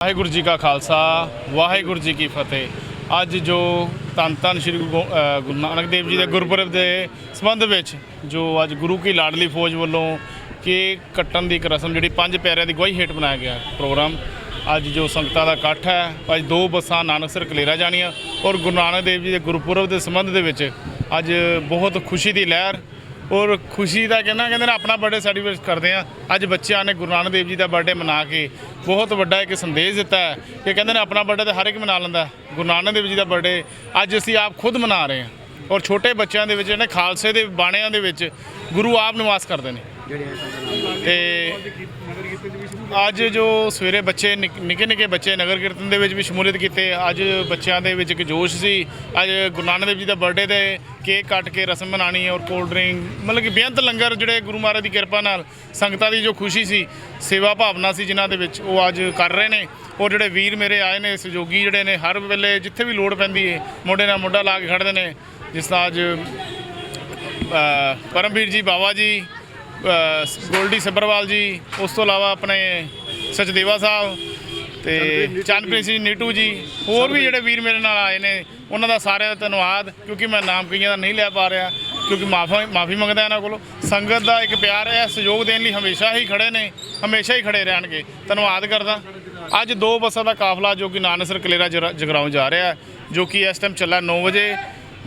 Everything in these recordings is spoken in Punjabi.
ਵਾਹਿਗੁਰੂ ਜੀ ਕਾ ਖਾਲਸਾ, ਵਾਹਿਗੁਰੂ ਜੀ ਕੀ ਫਤਿਹ। ਅੱਜ ਜੋ ਧੰਨ ਧੰਨ ਸ਼੍ਰੀ ਗੁਰੂ ਗੋ- ਗੁਰੂ ਨਾਨਕ ਦੇਵ ਜੀ ਦੇ ਗੁਰਪੁਰਬ ਦੇ ਸੰਬੰਧ ਵਿੱਚ, ਜੋ ਅੱਜ ਗੁਰੂ ਕੀ ਲਾਡਲੀ ਫੌਜ ਵੱਲੋਂ ਕੇਕ ਕੱਟਣ ਦੀ ਇੱਕ ਰਸਮ ਜਿਹੜੀ ਪੰਜ ਪਿਆਰਿਆਂ ਦੀ ਗਵਾਹੀ ਹੇਠ ਬਣਾਇਆ ਗਿਆ ਪ੍ਰੋਗਰਾਮ, ਅੱਜ ਜੋ ਸੰਗਤਾਂ ਦਾ ਇਕੱਠ ਹੈ, ਅੱਜ ਦੋ ਬੱਸਾਂ ਨਾਨਕਸਰ ਕਲੇਰਾ ਜਾਣੀਆਂ ਔਰ ਗੁਰੂ ਨਾਨਕ ਦੇਵ ਜੀ ਦੇ ਗੁਰਪੁਰਬ ਦੇ ਸੰਬੰਧ ਦੇ ਵਿੱਚ ਅੱਜ ਬਹੁਤ ਖੁਸ਼ੀ ਦੀ ਲਹਿਰ ਔਰ ਖੁਸ਼ੀ ਦਾ ਕਹਿੰਦਾ, ਕਹਿੰਦੇ ਨੇ ਆਪਣਾ ਬਰਥਡੇ ਸੈਲੀਬ੍ਰੇਟ ਕਰਦੇ ਆ ਅੱਜ ਬੱਚਿਆਂ ਨੇ ਗੁਰੂ ਨਾਨਕ ਦੇਵ ਜੀ ਦਾ ਬਰਥਡੇ ਮਨਾ ਕੇ ਬਹੁਤ ਵੱਡਾ ਇੱਕ ਸੰਦੇਸ਼ ਦਿੱਤਾ ਹੈ ਕਿ ਕਹਿੰਦੇ ਨੇ ਆਪਣਾ ਬਰਥਡੇ ਤਾਂ ਹਰ ਇੱਕ ਮਨਾ ਲੈਂਦਾ ਗੁਰੂ ਨਾਨਕ ਦੇਵ ਜੀ ਦਾ ਬਰਥਡੇ ਅੱਜ ਅਸੀਂ ਆਪ ਖੁਦ ਮਨਾ ਰਹੇ ਹਾਂ। ਔਰ ਛੋਟੇ ਬੱਚਿਆਂ ਦੇ ਵਿੱਚ, ਜਿਹੜੇ ਖਾਲਸੇ ਦੇ ਬਾਣਿਆਂ ਦੇ ਵਿੱਚ ਗੁਰੂ ਆਪ ਨਿਵਾਸ ਕਰਦੇ ਨੇ। ਤੇ ਅੱਜ ਜੋ ਸਵੇਰੇ ਬੱਚੇ ਨਿੱਕ- ਨਿੱਕੇ ਨਿੱਕੇ ਬੱਚੇ ਨਗਰ ਕੀਰਤਨ ਦੇ ਵਿੱਚ ਵੀ ਸ਼ਮੂਲੀਅਤ ਕੀਤੇ, ਅੱਜ ਬੱਚਿਆਂ ਦੇ ਵਿੱਚ ਇੱਕ ਜੋਸ਼ ਸੀ। ਅੱਜ ਗੁਰੂ ਨਾਨਕ ਦੇਵ ਜੀ ਦਾ ਬਰਥਡੇ ਤੇ ਕੇਕ ਕੱਟ ਕੇ ਰਸਮ ਮਨਾਣੀ ਔਰ ਕੋਲਡ ਡਰਿੰਕ ਮਤਲਬ ਕਿ ਬੇਅੰਤ ਲੰਗਰ ਜਿਹੜੇ ਗੁਰੂ ਮਹਾਰਾਜ ਦੀ ਕਿਰਪਾ ਨਾਲ, ਸੰਗਤਾਂ ਦੀ ਜੋ ਖੁਸ਼ੀ ਸੀ, ਸੇਵਾ ਭਾਵਨਾ ਸੀ ਜਿਨ੍ਹਾਂ ਦੇ ਵਿੱਚ ਉਹ ਅੱਜ ਕਰ ਰਹੇ ਨੇ। ਔਰ ਜਿਹੜੇ ਵੀਰ ਮੇਰੇ ਆਏ ਨੇ, ਸਹਿਯੋਗੀ ਜਿਹੜੇ ਨੇ, ਹਰ ਵੇਲੇ ਜਿੱਥੇ ਵੀ ਲੋੜ ਪੈਂਦੀ ਹੈ ਮੋਢੇ ਨਾਲ ਮੋਢਾ ਲਾ ਕੇ ਖੜਦੇ ਨੇ। ਜਿਸ ਤਰ੍ਹਾਂ ਅੱਜ ਪਰਮਵੀਰ ਜੀ ਬਾਵਾ ਜੀ ਗੋਲਡੀ ਸੱਬਰਵਾਲ ਜੀ ਉਸ ਤੋਂ ਇਲਾਵਾ ਆਪਣੇ ਸਚਦੇਵਾ ਸਾਹਿਬ ਤੇ ਚੰਨਪ੍ਰੀਤ ਸਿੰਘ ਨੀਟੂ ਜੀ ਹੋਰ ਵੀ ਜਿਹੜੇ ਵੀਰ ਮੇਰੇ ਨਾਲ ਆਏ ਨੇ ਉਹਨਾਂ ਦਾ ਸਾਰਿਆਂ ਦਾ ਧੰਨਵਾਦ ਕਿਉਂਕਿ ਮੈਂ ਨਾਮ ਕਈਆਂ ਦਾ ਨਹੀਂ ਲੈ ਪਾ ਰਿਹਾ ਕਿਉਂਕਿ ਮਾਫੀ ਮਾਫੀ ਮੰਗਦਾ ਇਹਨਾਂ ਕੋਲੋਂ। ਸੰਗਤ ਦਾ ਇੱਕ ਪਿਆਰ ਹੈ ਸਹਿਯੋਗ ਦੇਣ ਲਈ ਹਮੇਸ਼ਾ ਹੀ ਖੜੇ ਨੇ ਹਮੇਸ਼ਾ ਹੀ ਖੜੇ ਰਹਿਣਗੇ। ਧੰਨਵਾਦ ਕਰਦਾ। ਅੱਜ ਦੋ ਬੱਸਾਂ ਦਾ ਕਾਫਲਾ ਜੋ ਕਿ ਨਾਨਸਰ ਕਲੇਰਾ ਜਗਰਾਉਂ ਜਾ ਰਿਹਾ ਜੋ ਕਿ ਇਸ ਟਾਈਮ ਚੱਲਾ 9 ਵਜੇ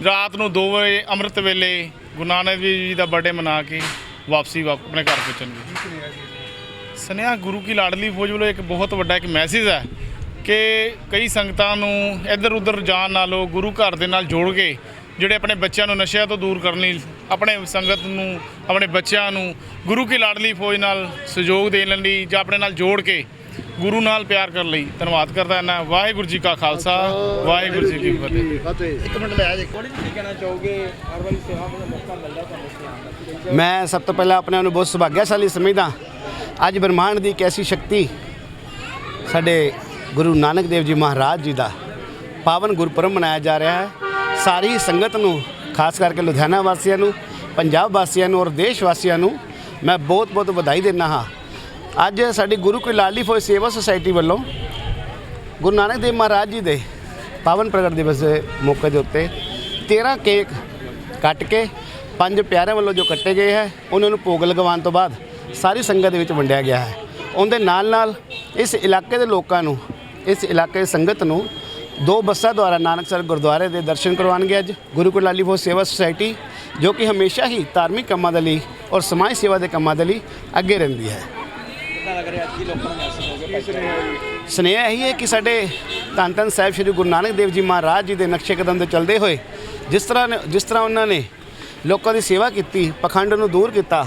ਰਾਤ ਨੂੰ 2 ਵਜੇ ਅੰਮ੍ਰਿਤ ਵੇਲੇ ਗੁਰੂ ਨਾਨਕ ਦੇਵ ਜੀ ਦਾ ਬਰਥਡੇ ਮਨਾ ਕੇ ਵਾਪਸੀ ਵਾਪ- ਆਪਣੇ ਘਰ ਪਹੁੰਚਣਗੇ ਸੁਨੇਹਾ ਗੁਰੂ ਕੀ ਲਾਡਲੀ ਫੌਜ ਵੱਲੋਂ ਇੱਕ ਬਹੁਤ ਵੱਡਾ ਇੱਕ ਮੈਸੇਜ ਹੈ ਕਿ ਕਈ ਸੰਗਤਾਂ ਨੂੰ ਇੱਧਰ ਉੱਧਰ ਜਾਣ ਨਾਲੋਂ ਗੁਰੂ ਘਰ ਦੇ ਨਾਲ ਜੋੜ ਕੇ ਜਿਹੜੇ ਆਪਣੇ ਬੱਚਿਆਂ ਨੂੰ ਨਸ਼ਿਆਂ ਤੋਂ ਦੂਰ ਕਰਨ ਲਈ, ਆਪਣੇ ਸੰਗਤ ਨੂੰ, ਆਪਣੇ ਬੱਚਿਆਂ ਨੂੰ ਗੁਰੂ ਕੀ ਲਾਡਲੀ ਫੌਜ ਨਾਲ ਸਹਿਯੋਗ ਦੇਣ ਲਈ ਜਾਂ ਆਪਣੇ ਨਾਲ ਜੋੜ ਕੇ ਗੁਰੂ ਨਾਲ ਪਿਆਰ ਕਰਨ ਲਈ ਧੰਨਵਾਦ ਕਰਦਾ ਹਾਂ ਵਾਹਿਗੁਰੂ ਜੀ ਕਾ ਖਾਲਸਾ ਵਾਹਿਗੁਰੂ ਜੀ ਕੀ ਫਤਿਹ। ਇੱਕ ਮਿੰਟ ਲੈ ਜਾ ਥੋੜੀ ਜਿਹੀ ਕਹਿਣਾ ਚਾਹੋਗੇ? ਹਰ ਵਾਰੀ ਸੇਵਾ ਦਾ ਮੌਕਾ ਮਿਲਦਾ ਤੁਹਾਨੂੰ ਮੈਂ ਸਭ ਤੋਂ ਪਹਿਲਾਂ ਆਪਣੇ ਆਪ ਨੂੰ ਬਹੁਤ ਸੁਭਾਗਿਆਸ਼ਾਲੀ ਸਮਝਦਾ ਅੱਜ ਬ੍ਰਹਮਾਂਡ ਦੀ ਇੱਕ ਐਸੀ ਸ਼ਕਤੀ ਸਾਡੇ ਗੁਰੂ ਨਾਨਕ ਦੇਵ ਜੀ ਮਹਾਰਾਜ ਜੀ ਦਾ ਪਾਵਨ ਗੁਰਪੁਰਬ ਮਨਾਇਆ ਜਾ ਰਿਹਾ ਹੈ। ਸਾਰੀ ਸੰਗਤ ਨੂੰ ਖਾਸ ਕਰਕੇ ਲੁਧਿਆਣਾ ਵਾਸੀਆਂ ਨੂੰ ਪੰਜਾਬ ਵਾਸੀਆਂ ਨੂੰ ਔਰ ਦੇਸ਼ ਵਾਸੀਆਂ ਨੂੰ ਮੈਂ ਬਹੁਤ ਬਹੁਤ ਵਧਾਈ ਦਿੰਦਾ ਹਾਂ। ਅੱਜ ਸਾਡੀ ਗੁਰੂ ਕੀ ਲਾਡਲੀ ਫੌਜ ਸੇਵਾ ਸੁਸਾਇਟੀ ਵੱਲੋਂ ਗੁਰੂ ਨਾਨਕ ਦੇਵ ਮਹਾਰਾਜ ਜੀ ਦੇ ਪਾਵਨ ਪ੍ਰਗਟ ਦਿਵਸ ਦੇ ਮੌਕੇ ਦੇ ਉੱਤੇ 13 ਕੇਕ ਕੱਟ ਕੇ ਪੰਜ ਪਿਆਰਿਆਂ ਵੱਲੋਂ ਜੋ ਕੱਟੇ ਗਏ ਹੈ, ਉਹਨਾਂ ਨੂੰ ਭੋਗ ਲਗਵਾਉਣ ਤੋਂ ਬਾਅਦ ਸਾਰੀ ਸੰਗਤ ਦੇ ਵਿੱਚ ਵੰਡਿਆ ਗਿਆ ਹੈ। ਉਹਦੇ ਨਾਲ ਨਾਲ ਇਸ ਇਲਾਕੇ ਦੇ ਲੋਕਾਂ ਨੂੰ, ਇਸ ਇਲਾਕੇ ਦੀ ਸੰਗਤ ਨੂੰ ਦੋ ਬੱਸਾਂ ਦੁਆਰਾ ਨਾਨਕਸਰ ਗੁਰਦੁਆਰੇ ਦੇ ਦਰਸ਼ਨ ਕਰਵਾਉਣਗੇ ਅੱਜ। ਗੁਰੂ ਕੋ ਲਾਲੀ ਫੌਜ ਸੇਵਾ ਸੁਸਾਇਟੀ ਜੋ ਕਿ ਹਮੇਸ਼ਾ ਹੀ ਧਾਰਮਿਕ ਕੰਮਾਂ ਦੇ ਲਈ ਔਰ ਸਮਾਜ ਸੇਵਾ ਦੇ ਕੰਮਾਂ ਦੇ ਲਈ ਅੱਗੇ ਰਹਿੰਦੀ ਹੈ। ਕਿੱਦਾਂ ਲੱਗ ਰਿਹਾ? ਅੱਜ ਕੀ ਲੋਕਾਂ ਨੂੰ ਮੈਸੇਜ ਹੋਗੇ ਭਾਈ? ਸਨੇਹ ਇਹੀ ਹੈ ਕਿ ਸਾਡੇ ਧੰਨ ਧੰਨ ਸਾਹਿਬ ਸ੍ਰੀ ਗੁਰੂ ਨਾਨਕ ਦੇਵ ਜੀ ਮਹਾਰਾਜ ਜੀ ਦੇ ਨਕਸ਼ੇ ਕਦਮ ਤੇ ਚੱਲਦੇ ਹੋਏ ਜਿਸ ਤਰ੍ਹਾਂ ਨੇ- ਜਿਸ ਤਰ੍ਹਾਂ ਉਹਨਾਂ ਨੇ ਲੋਕਾਂ ਦੀ ਸੇਵਾ ਕੀਤੀ ਪਖੰਡ ਨੂੰ ਦੂਰ ਕੀਤਾ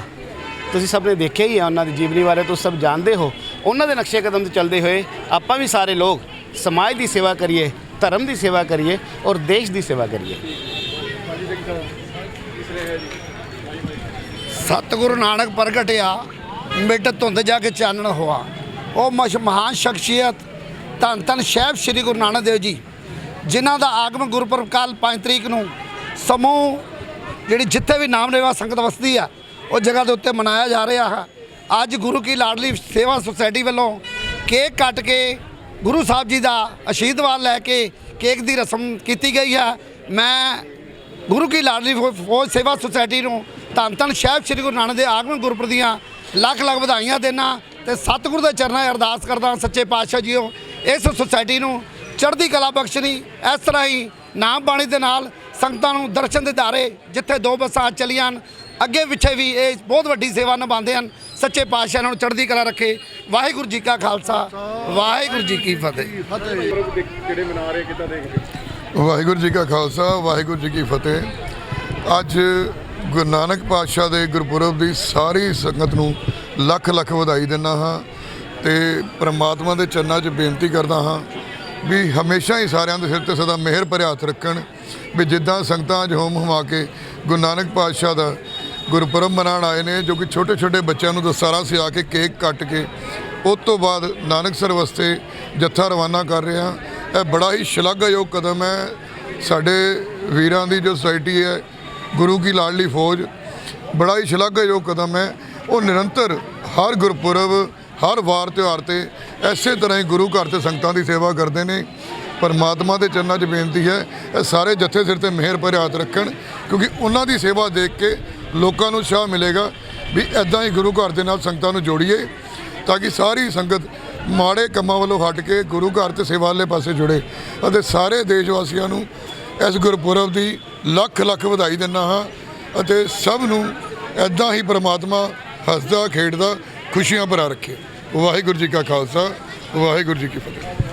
ਤੁਸੀਂ ਸਭ ਨੇ ਦੇਖਿਆ ਹੀ ਹੈ ਉਹਨਾਂ ਦੀ ਜੀਵਨੀ ਬਾਰੇ ਤੁਸੀਂ ਸਭ ਜਾਣਦੇ ਹੋ। ਉਹਨਾਂ ਦੇ ਨਕਸ਼ੇ ਕਦਮ ਤੇ ਚੱਲਦੇ ਹੋਏ ਆਪਾਂ ਵੀ ਸਾਰੇ ਲੋਕ ਸਮਾਜ ਦੀ ਸੇਵਾ ਕਰੀਏ ਧਰਮ ਦੀ ਸੇਵਾ ਕਰੀਏ ਔਰ ਦੇਸ਼ ਦੀ ਸੇਵਾ ਕਰੀਏ। ਸਤਿਗੁਰੂ ਨਾਨਕ ਪ੍ਰਗਟਿਆ। ਮਿੱਟ ਧੁੰਦ ਜਾ ਕੇ ਚਾਨਣ ਹੋਆ। ਉਹ ਮਸ਼ ਮਹਾਨ ਸ਼ਖਸੀਅਤ ਧੰਨ ਧੰਨ ਸਾਹਿਬ ਸ੍ਰੀ ਗੁਰੂ ਨਾਨਕ ਦੇਵ ਜੀ, ਜਿਨ੍ਹਾਂ ਦਾ ਆਗਮਨ ਗੁਰਪੁਰਬ ਕੱਲ 5 ਤਰੀਕ ਨੂੰ ਸਮੂਹ ਜਿਹੜੀ ਜਿੱਥੇ ਵੀ ਨਾਮ ਲੈਵਾ ਸੰਗਤ ਵਸਦੀ ਆ, ਉਹ ਜਗ੍ਹਾ ਦੇ ਉੱਤੇ ਮਨਾਇਆ ਜਾ ਰਿਹਾ ਹੈ। ਅੱਜ ਗੁਰੂ ਕੀ ਲਾਡਲੀ ਸੇਵਾ ਸੁਸਾਇਟੀ ਵੱਲੋਂ ਕੇਕ ਕੱਟ ਕੇ ਗੁਰੂ ਸਾਹਿਬ ਜੀ ਦਾ ਅਸ਼ੀਰਵਾਦ ਲੈ ਕੇ ਕੇਕ ਦੀ ਰਸਮ ਕੀਤੀ ਗਈ ਹੈ। ਮੈਂ ਗੁਰੂ ਕੀ ਲਾਡਲੀ ਫੌ- ਫੌਜ ਸੇਵਾ ਸੁਸਾਇਟੀ ਨੂੰ ਧੰਨ ਧੰਨ ਸਾਹਿਬ ਸ੍ਰੀ ਗੁਰੂ ਨਾਨਕ ਦੇ ਆਗਮਨ ਗੁਰਪੁਰਬ ਦੀਆਂ ਲੱਖ ਲੱਖ ਵਧਾਈਆਂ ਦੇਣਾ ਤੇ ਸਤਿਗੁਰੂ ਦੇ ਚਰਨਾਂ 'ਚ ਅਰਦਾਸ ਕਰਦਾ ਸੱਚੇ ਪਾਤਸ਼ਾਹ ਜੀਓ ਇਸ ਸੁਸਾਇਟੀ ਨੂੰ ਚੜ੍ਹਦੀ ਕਲਾ ਬਖਸ਼ਣੀ ਇਸ ਤਰ੍ਹਾਂ ਹੀ ਨਾਮ ਬਾਣੀ ਦੇ ਨਾਲ ਸੰਗਤਾਂ ਨੂੰ ਦਰਸ਼ਨ ਦੇ ਦਾਰੇ ਜਿੱਥੇ ਦੋ ਬੱਸਾਂ ਚੱਲੀਆਂ ਹਨ, ਅੱਗੇ ਪਿੱਛੇ ਵੀ ਇਹ ਬਹੁਤ ਵੱਡੀ ਸੇਵਾ ਨਿਭਾਉਂਦੇ ਹਨ ਸੱਚੇ ਪਾਤਸ਼ਾਹ ਇਹਨਾਂ ਨੂੰ ਚੜ੍ਹਦੀ ਕਲਾ ਰੱਖੇ। ਵਾਹਿਗੁਰੂ ਜੀ ਕਾ ਖਾਲਸਾ ਵਾਹਿਗੁਰੂ ਜੀ ਕੀ ਫਤਿਹ। ਵਾਹਿਗੁਰੂ ਜੀ ਕਾ ਖਾਲਸਾ ਵਾਹਿਗੁਰੂ ਜੀ ਕੀ ਫਤਿਹ। ਅੱਜ ਗੁਰੂ ਨਾਨਕ ਪਾਤਸ਼ਾਹ ਦੇ ਗੁਰਪੁਰਬ ਦੀ ਸਾਰੀ ਸੰਗਤ ਨੂੰ ਲੱਖ ਲੱਖ ਵਧਾਈ ਦਿੰਦਾ ਹਾਂ ਤੇ ਪ੍ਰਮਾਤਮਾ ਦੇ ਚਰਨਾਂ 'ਚ ਬੇਨਤੀ ਕਰਦਾ ਹਾਂ ਵੀ ਹਮੇਸ਼ਾ ਹੀ ਸਾਰਿਆਂ ਦੇ ਸਿਰ ਤੇ ਸਦਾ ਮਿਹਰ ਭਰਿਆ ਹੱਥ ਰੱਖਣ ਵੀ ਜਿੱਦਾਂ ਸੰਗਤਾਂ ਅੱਜ ਹੋਮ ਹਮਾ ਕੇ ਗੁਰੂ ਨਾਨਕ ਪਾਤਸ਼ਾਹ ਦਾ ਗੁਰਪੁਰਬ ਮਨਾਉਣ ਆਏ ਨੇ, ਜੋ ਕਿ ਛੋਟੇ ਛੋਟੇ ਬੱਚਿਆਂ ਨੂੰ ਦਸਤਾਰਾ ਸਿਆ ਕੇ, ਕੇਕ ਕੱਟ ਕੇ, ਉਸ ਤੋਂ ਬਾਅਦ ਨਾਨਕਸਰ ਵਾਸਤੇ ਜੱਥਾ ਰਵਾਨਾ ਕਰ ਰਿਹਾ ਇਹ ਬੜਾ ਹੀ ਸ਼ਲਾਘਾਯੋਗ ਕਦਮ ਹੈ। ਸਾਡੇ ਵੀਰਾਂ ਦੀ ਜੋ ਸੁਸਾਇਟੀ ਹੈ ਗੁਰੂ ਕੀ ਲਾਡਲੀ ਫੌਜ। ਬੜਾ ਹੀ ਸ਼ਲਾਘਾਯੋਗ ਕਦਮ ਹੈ। ਉਹ ਨਿਰੰਤਰ ਹਰ ਗੁਰਪੁਰਬ, ਹਰ ਵਾਰ ਤਿਉਹਾਰ ਤੇ ਐਸੇ ਤਰ੍ਹਾਂ ਹੀ ਗੁਰੂ ਘਰ ਤੇ ਸੰਗਤਾਂ ਦੀ ਸੇਵਾ ਕਰਦੇ ਨੇ। ਪਰਮਾਤਮਾ ਦੇ ਚਰਨਾਂ 'ਚ ਬੇਨਤੀ ਹੈ, ਇਹ ਸਾਰੇ ਜੱਥੇ ਸਿਰ ਤੇ ਮਿਹਰ ਭਰੇ ਹੱਥ ਰੱਖਣ, ਕਿਉਂਕਿ ਉਹਨਾਂ ਦੀ ਸੇਵਾ ਦੇਖ ਕੇ ਲੋਕਾਂ ਨੂੰ ਉਤਸ਼ਾਹ ਮਿਲੇਗਾ ਵੀ ਐਦਾਂ ਹੀ ਗੁਰੂ ਘਰ ਦੇ ਨਾਲ ਸੰਗਤਾਂ ਨੂੰ ਜੋੜੀਏ, ਤਾਂ ਕਿ ਸਾਰੀ ਸੰਗਤ ਮਾੜੇ ਕੰਮਾਂ ਵੱਲੋਂ ਹਟ ਕੇ ਗੁਰੂ ਘਰ ਤੇ ਸੇਵਾ ਵਾਲੇ ਪਾਸੇ ਜੁੜੇ ਅਤੇ ਸਾਰੇ ਦੇਸ਼ ਵਾਸੀਆਂ ਨੂੰ ਇਸ ਗੁਰਪੁਰਬ ਦੀ ਲੱਖ ਲੱਖ ਵਧਾਈ ਦਿੰਦਾ ਹਾਂ ਅਤੇ ਸਭ ਨੂੰ ਐਦਾਂ ਹੀ ਪ੍ਰਮਾਤਮਾ ਹੱਸਦਾ, ਖੇਡਦਾ, ਖੁਸ਼ੀਆਂ ਭਰਾ ਰੱਖੇ। ਵਾਹਿਗੁਰੂ ਜੀ ਕਾ ਖਾਲਸਾ, ਵਾਹਿਗੁਰੂ ਜੀ ਕੀ ਫਤਿਹ।